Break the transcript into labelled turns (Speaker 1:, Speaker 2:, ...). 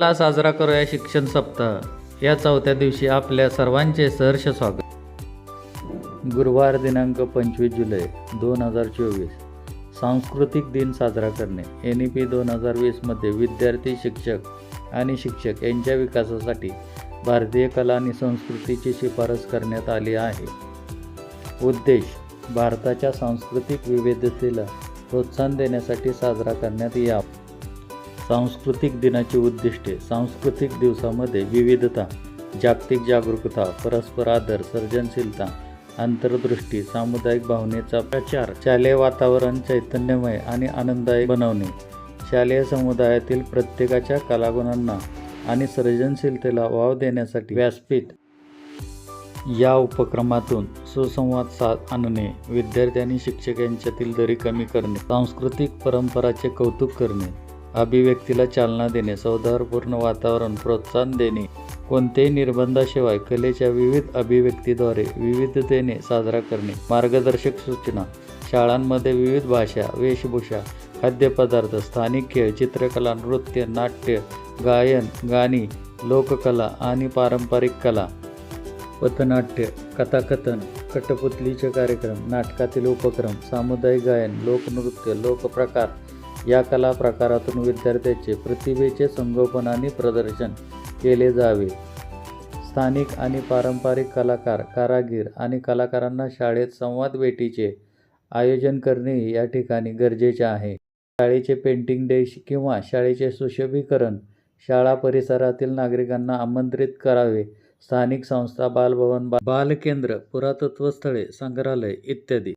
Speaker 1: ला साजरा करूया शिक्षण सप्ताह. या चौथ्या दिवशी आपल्या सर्वांचे सहर्ष स्वागत. गुरुवार दिनांक पंचवीस जुलै दोन हजार चोवीस. सांस्कृतिक दिन साजरा करणे. एन ई पी दोन हजार वीसमध्ये विद्यार्थी शिक्षक आणि शिक्षक यांच्या विकासासाठी भारतीय कला आणि संस्कृतीची शिफारस करण्यात आली आहे. उद्देश भारताच्या सांस्कृतिक विविधतेला प्रोत्साहन देण्यासाठी साजरा करण्यात यावा. सांस्कृतिक दिनाची उद्दिष्टे सांस्कृतिक दिवसामध्ये विविधता जागतिक जागरूकता परस्पर आदर सर्जनशीलता अंतर्दृष्टी सामुदायिक भावनेचा प्रचार शालेय वातावरण चैतन्यमय आणि आनंददायक बनवणे. शालेय समुदायातील प्रत्येकाच्या कलागुणांना आणि सर्जनशीलतेला वाव देण्यासाठी व्यासपीठ या उपक्रमातून सुसंवाद साध आणणे विद्यार्थी आणि शिक्षक यांच्यातील दरी कमी करणे सांस्कृतिक परंपराचे कौतुक करणे अभिव्यक्तीला चालना देणे सौहार्दपूर्ण वातावरण प्रोत्साहन देणे कोणत्याही निर्बंधाशिवाय कलेच्या विविध अभिव्यक्तीद्वारे विविधतेने साजरा करणे मार्गदर्शक सूचना शाळांमध्ये विविध भाषा वेशभूषा खाद्यपदार्थ स्थानिक खेळ चित्रकला नृत्य नाट्य गायन गाणी लोककला आणि पारंपरिक कला पथनाट्य कथाकथन कठपुतलीचे कार्यक्रम नाटकातील उपक्रम सामुदायिक गायन लोकनृत्य लोकप्रकार या कला प्रकारातून विद्यार्थ्याचे प्रतिभेचे संगोपन आणि प्रदर्शन केले जावे. स्थानिक आणि पारंपरिक कलाकार कारागीर आणि कलाकारांना शाळेत संवाद भेटीचे आयोजन करणेही या ठिकाणी गरजेचे आहे. शाळेचे पेंटिंग डे किंवा शाळेचे सुशोभीकरण शाळा परिसरातील नागरिकांना आमंत्रित करावे. स्थानिक संस्था बालभवन बालकेंद्र पुरातत्व स्थळे संग्रहालय इत्यादी.